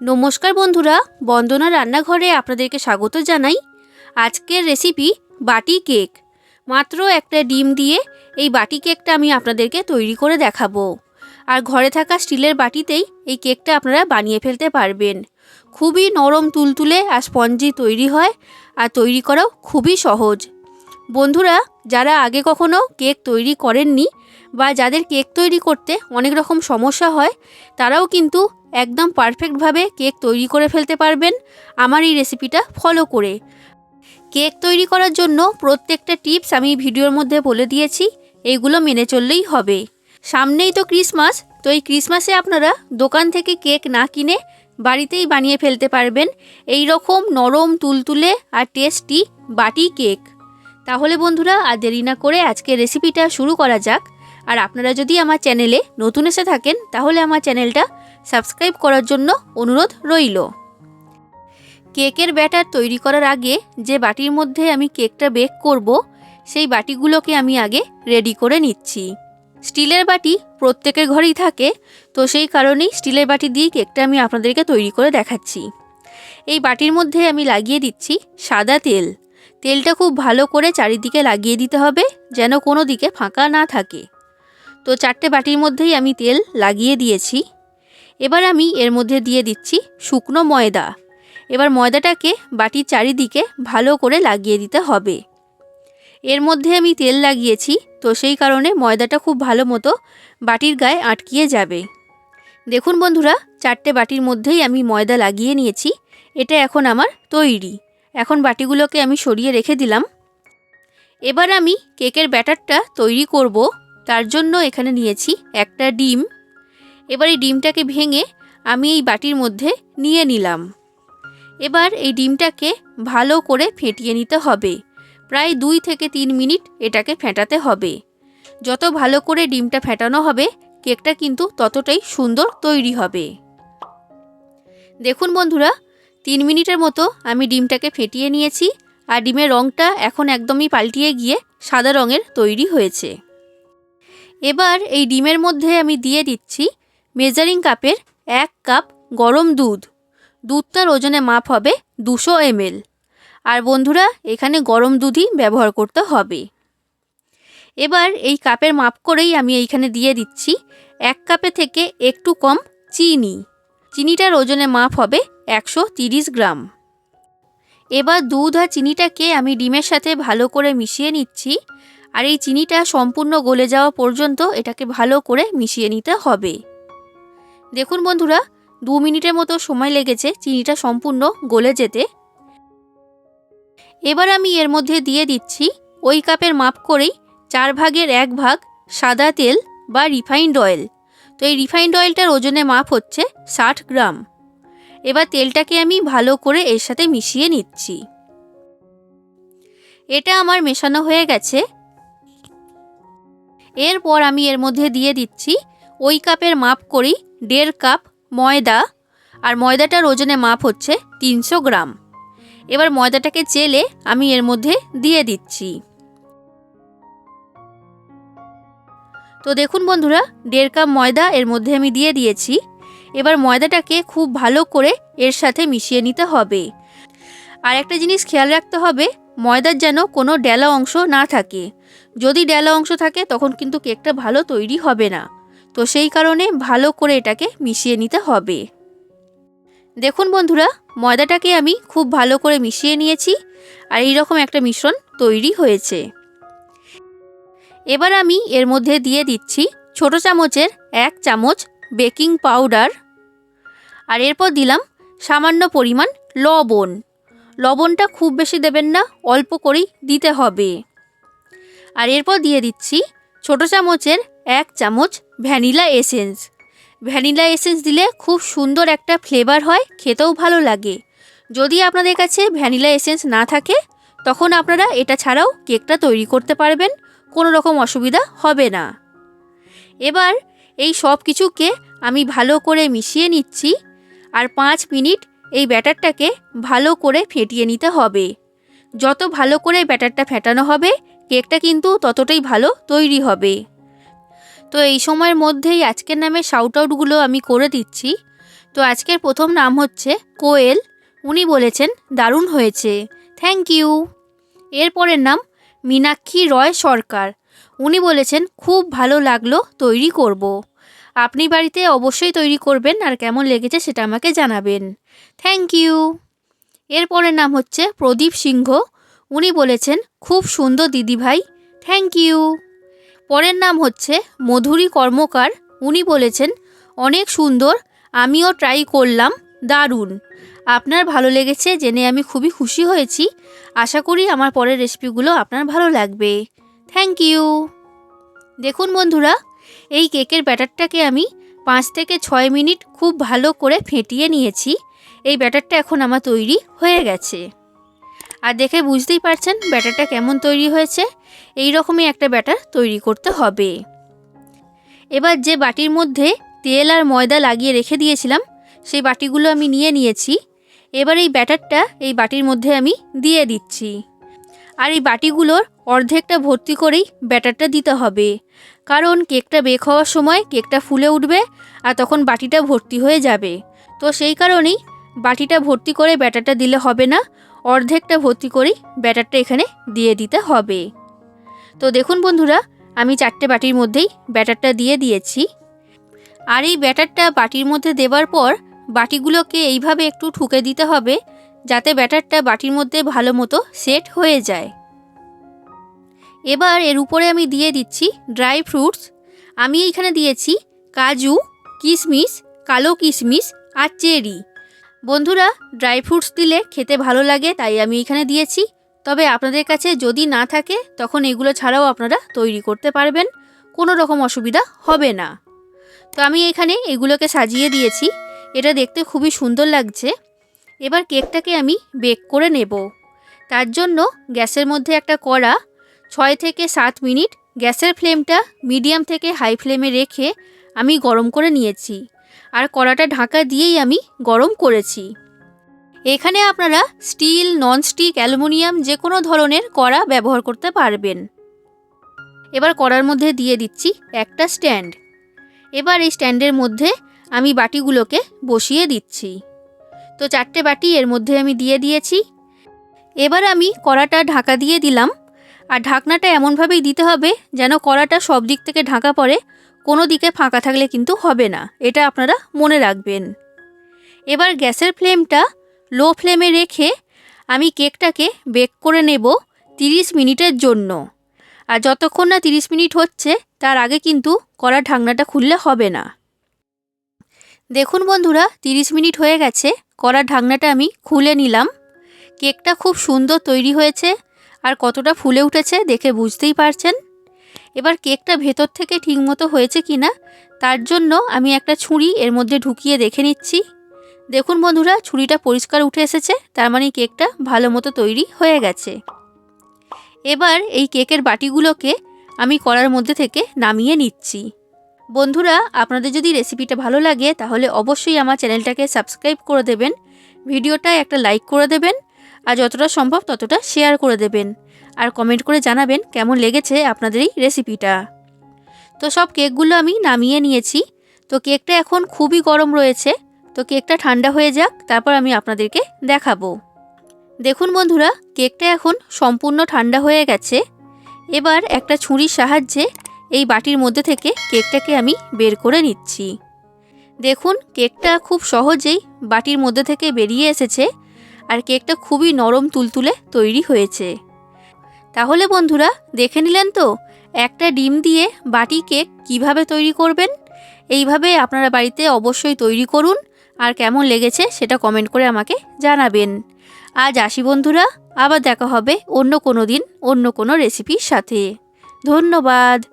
নমস্কার বন্ধুরা, বন্দনা রান্নাঘরে আপনাদেরকে স্বাগত জানাই। আজকের রেসিপি বাটি কেক। মাত্র একটা ডিম দিয়ে এই বাটি কেকটা আমি আপনাদেরকে তৈরি করে দেখাবো। আর ঘরে থাকা স্টিলের বাটিতেই এই কেকটা আপনারা বানিয়ে ফেলতে পারবেন। খুবই নরম তুলতুলে আর স্পঞ্জি তৈরি হয় আর তৈরি করাও খুবই সহজ। বন্ধুরা, যারা আগে কখনো কেক তৈরি করেননি বা যাদের কেক তৈরি করতে অনেক রকম সমস্যা হয়, তারাও কিন্তু একদম পারফেক্টভাবে কেক তৈরি করে ফেলতে পারবেন। আমার এই রেসিপিটা ফলো করে। কেক তৈরি করার জন্য প্রত্যেকটা টিপস আমি ভিডিওর মধ্যে বলে দিয়েছি এইগুলো মেনে চললেই হবে। সামনেই তো ক্রিসমাস, তো এই ক্রিসমাসে আপনারা দোকান থেকে কেক না কিনে বাড়িতেই বানিয়ে ফেলতে পারবেন। এই রকম নরম, তুলতুলে আর টেস্টি বাটি কেক। তাহলে বন্ধুরা, আর দেরি না করে আজকে রেসিপিটা শুরু করা যাক। আর আপনারা যদি আমার চ্যানেলে নতুন এসে থাকেন, তাহলে আমার চ্যানেলটা সাবস্ক্রাইব করার জন্য অনুরোধ রইল। কেকের ব্যাটার তৈরি করার আগে যে বাটির মধ্যে আমি কেকটা বেক করব, সেই বাটিগুলোকে আমি আগে রেডি করে নিচ্ছি। স্টিলের বাটি প্রত্যেকের ঘরেই থাকে, তো সেই কারণেই স্টিলের বাটি দিয়ে কেকটা আমি আপনাদেরকে তৈরি করে দেখাচ্ছি। এই বাটির মধ্যে আমি লাগিয়ে দিচ্ছি সাদা তেল। তেলটা খুব ভালো করে চারিদিকে লাগিয়ে দিতে হবে, যেন কোনো দিকে ফাঁকা না থাকে। তো চারটে বাটির মধ্যেই আমি তেল লাগিয়ে দিয়েছি। এবার আমি এর মধ্যে দিয়ে দিচ্ছি শুকনো ময়দা। এবার ময়দাটাকে বাটির চারিদিকে ভালো করে লাগিয়ে দিতে হবে। এর মধ্যে আমি তেল লাগিয়েছি, তো সেই কারণে ময়দাটা খুব ভালো মতো বাটির গায়ে আটকিয়ে যাবে। দেখুন বন্ধুরা, চারটে বাটির মধ্যেই আমি ময়দা লাগিয়ে নিয়েছি, এটা এখন আমার তৈরি। এখন বাটিগুলোকে আমি সরিয়ে রেখে দিলাম। এবার আমি কেকের ব্যাটারটা তৈরি করব, তার জন্য এখানে নিয়েছি একটা ডিম। এবার এই ডিমটাকে ভেঙে আমি এই বাটির মধ্যে নিয়ে নিলাম। এবার এই ডিমটাকে ভালো করে ফেটিয়ে নিতে হবে। প্রায় দুই থেকে তিন মিনিট এটাকে ফেটাতে হবে। যত ভালো করে ডিমটা ফেটানো হবে, কেকটা কিন্তু ততটাই সুন্দর তৈরি হবে। দেখুন বন্ধুরা, তিন মিনিটের মতো আমি ডিমটাকে ফেটিয়ে নিয়েছি আর ডিমের রঙটা এখন একদমই পাল্টিয়ে গিয়ে সাদা রঙের তৈরি হয়েছে। এবার এই ডিমের মধ্যে আমি দিয়ে দিচ্ছি মেজারিং কাপের এক কাপ গরম দুধ। দুধটার ওজনে মাপ হবে দুশো এমএল। আর বন্ধুরা, এখানে গরম দুধই ব্যবহার করতে হবে। এবার এই কাপের মাপ করেই আমি এইখানে দিয়ে দিচ্ছি এক কাপে থেকে একটু কম চিনি। চিনিটার ওজনে মাপ হবে একশো গ্রাম। এবার দুধ আর চিনিটাকে আমি ডিমের সাথে ভালো করে মিশিয়ে নিচ্ছি। আর এই চিনিটা সম্পূর্ণ গলে যাওয়া পর্যন্ত এটাকে ভালো করে মিশিয়ে নিতে হবে। দেখুন বন্ধুরা, দু মিনিটের মতো সময় লেগেছে চিনিটা সম্পূর্ণ গলে যেতে। এবার আমি এর মধ্যে দিয়ে দিচ্ছি ওই কাপের মাপ করেই চার ভাগের এক ভাগ সাদা তেল বা রিফাইন্ড অয়েল। তো এই রিফাইন্ড অয়েলটার ওজনে মাপ হচ্ছে ষাট গ্রাম। এবার তেলটাকে আমি ভালো করে এর সাথে মিশিয়ে নিচ্ছি। এটা আমার মেশানো হয়ে গেছে। এরপর আমি এর মধ্যে দিয়ে দিচ্ছি ওই কাপের মাপ করি দেড় কাপ ময়দা, আর ময়দাটার ওজনে মাপ হচ্ছে তিনশো গ্রাম। এবার ময়দাটাকে চেলে আমি এর মধ্যে দিয়ে দিচ্ছি। তো দেখুন বন্ধুরা, দেড় কাপ ময়দা এর মধ্যে আমি দিয়ে দিয়েছি। এবার ময়দাটাকে খুব ভালো করে এর সাথে মিশিয়ে নিতে হবে। আর একটা জিনিস খেয়াল রাখতে হবে, ময়দার যেন কোনো ডেলা অংশ না থাকে। যদি ডেলা অংশ থাকে, তখন কিন্তু কেকটা ভালো তৈরি হবে না। তো সেই কারণে ভালো করে এটাকে মিশিয়ে নিতে হবে। দেখুন বন্ধুরা, ময়দাটাকে আমি খুব ভালো করে মিশিয়ে নিয়েছি আর এই রকম একটা মিশ্রণ তৈরি হয়েছে। এবার আমি এর মধ্যে দিয়ে দিচ্ছি ছোট চামচের এক চামচ বেকিং পাউডার আর এরপর দিলাম সামান্য পরিমাণ লবণ। লবণটা খুব বেশি দেবেন না, অল্প করেই দিতে হবে। আর এরপর দিয়ে দিচ্ছি ছোট চামচের এক চামচ ভ্যানিলা এসেন্স। ভ্যানিলা এসেন্স দিলে খুব সুন্দর একটা ফ্লেভার হয়, খেতেও ভালো লাগে। যদি আপনাদের কাছে ভ্যানিলা এসেন্স না থাকে, তখন আপনারা এটা ছাড়াও কেকটা তৈরি করতে পারবেন, কোনো রকম অসুবিধা হবে না। এবার এই সব কিছুকে আমি ভালো করে মিশিয়ে নিচ্ছি, আর পাঁচ মিনিট এই ব্যাটারটাকে ভালো করে ফেটিয়ে নিতে হবে। যত ভালো করে ব্যাটারটা ফেটানো হবে, কেকটা কিন্তু ততটাই ভালো তৈরি হবে। তো এই সময়ের মধ্যেই আজকের নামে শাউট আউটগুলো আমি করে দিচ্ছি। তো আজকের প্রথম নাম হচ্ছে কোয়েল। উনি বলেছেন, দারুণ হয়েছে। থ্যাংক ইউ এরপরের নাম মীনাক্ষী রয় সরকার। উনি বলেছেন, খুব ভালো লাগল, তৈরি করব। আপনি বাড়িতে অবশ্যই তৈরি করবেন আর কেমন লেগেছে সেটা আমাকে জানাবেন। থ্যাংক ইউ এরপরের নাম হচ্ছে প্রদীপ সিংহ। উনি বলেছেন, খুব সুন্দর দিদিভাই। থ্যাংক ইউ পরের নাম হচ্ছে মধুরী কর্মকার। উনি বলেছেন, অনেক সুন্দর, আমিও ট্রাই করলাম, দারুণ। আপনার ভালো লেগেছে জেনে আমি খুবই খুশি হয়েছি। আশা করি আমার পরের রেসিপিগুলো আপনার ভালো লাগবে। থ্যাংক ইউ দেখুন বন্ধুরা, এই কেকের ব্যাটারটাকে আমি পাঁচ থেকে ছয় মিনিট খুব ভালো করে ফেটিয়ে নিয়েছি। এই ব্যাটারটা এখন আমার তৈরি হয়ে গেছে। আর দেখে বুঝতেই পারছেন ব্যাটারটা কেমন তৈরি হয়েছে। এই রকমই একটা ব্যাটার তৈরি করতে হবে। এবার যে বাটির মধ্যে তেল আর ময়দা লাগিয়ে রেখে দিয়েছিলাম, সেই বাটিগুলো আমি নিয়ে নিয়েছি। এবার এই ব্যাটারটা এই বাটির মধ্যে আমি দিয়ে দিচ্ছি। আর এই বাটিগুলোর অর্ধেকটা ভর্তি করেই ব্যাটারটা দিতে হবে। কারণ কেকটা বেক হওয়ার সময় কেকটা ফুলে উঠবে আর তখন বাটিটা ভর্তি হয়ে যাবে। তো সেই কারণেই বাটিটা ভর্তি করে ব্যাটারটা দিলে হবে না অর্ধেকটা ভর্তি করেই ব্যাটারটা এখানে দিয়ে দিতে হবে। তো দেখুন বন্ধুরা, আমি চারটে বাটির মধ্যেই ব্যাটারটা দিয়ে দিয়েছি। আর এই ব্যাটারটা বাটির মধ্যে দেওয়ার পর বাটিগুলোকে এইভাবে একটু ঠুকে দিতে হবে, যাতে ব্যাটারটা বাটির মধ্যে ভালো মতো সেট হয়ে যায়। এবার এর উপরে আমি দিয়ে দিচ্ছি ড্রাই ফ্রুটস। আমি এইখানে দিয়েছি কাজু, কিশমিশ, কালো কিশমিশ আর চেরি। বন্ধুরা ড্রাই ফ্রুটস দিলে খেতে ভালো লাগে, তাই আমি এখানে দিয়েছি। তবে আপনাদের কাছে যদি না থাকে, তখন এগুলো ছাড়াও আপনারা তৈরি করতে পারবেন। কোনো রকম অসুবিধা হবে না। তো আমি এখানে এগুলোকে সাজিয়ে দিয়েছি। এটা দেখতে খুবই সুন্দর লাগছে। এবার কেকটাকে আমি বেক করে নেব। তার জন্য গ্যাসের মধ্যে একটা কড়া, ছয় থেকে সাত মিনিট গ্যাসের ফ্লেমটা মিডিয়াম থেকে হাই ফ্লেমে রেখে আমি গরম করে নিয়েছি। আর কড়াটা ঢাকা দিয়েই আমি গরম করেছি। এখানে আপনারা স্টিল, ননস্টিক, অ্যালুমিনিয়াম যে কোনো ধরনের কড়া ব্যবহার করতে পারবেন। এবার কড়ার মধ্যে দিয়ে দিচ্ছি একটা স্ট্যান্ড। এবার এই স্ট্যান্ডের মধ্যে আমি বাটিগুলোকে বসিয়ে দিচ্ছি। তো চারটে বাটি এর মধ্যে আমি দিয়ে দিয়েছি। এবার আমি কড়াটা ঢাকা দিয়ে দিলাম। আর ঢাকনাটা এমনভাবেই দিতে হবে যেন কড়াটা সব দিক থেকে ঢাকা পড়ে কোনো দিকে ফাঁকা থাকলে কিন্তু হবে না, এটা আপনারা মনে রাখবেন। এবার গ্যাসের ফ্লেমটা লো ফ্লেমে রেখে আমি কেকটাকে বেক করে নেব তিরিশ মিনিটের জন্য। আর যতক্ষণ না তিরিশ মিনিট হচ্ছে, তার আগে কিন্তু কড়ার ঢাকনাটা খুললে হবে না। দেখুন বন্ধুরা, তিরিশ মিনিট হয়ে গেছে, কড়ার ঢাকনাটা আমি খুলে নিলাম। কেকটা খুব সুন্দর তৈরি হয়েছে, আর কতটা ফুলে উঠেছে দেখে বুঝতেই পারছেন। এবার কেকটা ভেতর থেকে ঠিকমতো হয়েছে কি না, তার জন্য আমি একটা ছুরি এর মধ্যে ঢুকিয়ে দেখে নিচ্ছি। দেখুন বন্ধুরা, ছুরিটা পরিষ্কার উঠে এসেছে, তার মানে কেকটা ভালো মতো তৈরি হয়ে গেছে। এবার এই কেকের বাটিগুলোকে আমি কড়ার মধ্যে থেকে নামিয়ে নিচ্ছি। বন্ধুরা, আপনাদের যদি রেসিপিটা ভালো লাগে, তাহলে অবশ্যই আমার চ্যানেলটাকে সাবস্ক্রাইব করে দেবেন, ভিডিওটায় একটা লাইক করে দেবেন, আর যতটা সম্ভব ততটা শেয়ার করে দেবেন। আর কমেন্ট করে জানাবেন কেমন লেগেছে আপনাদের এই রেসিপিটা তো সব কেকগুলো আমি নামিয়ে নিয়েছি। তো কেকটা এখন খুবই গরম রয়েছে। তো কেকটা ঠান্ডা হয়ে যাক, তারপর আমি আপনাদেরকে দেখাবো। দেখুন বন্ধুরা কেকটা এখন সম্পূর্ণ ঠান্ডা হয়ে গেছে। এবার একটা ছুরির সাহায্যে এই বাটির মধ্যে থেকে কেকটাকে আমি বের করে নিচ্ছি। দেখুন কেকটা খুব সহজেই বাটির মধ্যে থেকে বেরিয়ে এসেছে। আর কেকটা খুবই নরম তুলতুলে তৈরি হয়েছে। তাহলে বন্ধুরা, দেখে নিলেন তো, একটা ডিম দিয়ে বাটি কেক কীভাবে তৈরি করবেন? এইভাবে আপনারা বাড়িতে অবশ্যই তৈরি করুন, আর কেমন লেগেছে সেটা কমেন্ট করে আমাকে জানাবেন। আজ আসি বন্ধুরা, আবার দেখা হবে অন্য কোনো দিন, অন্য কোনো রেসিপির সাথে। ধন্যবাদ।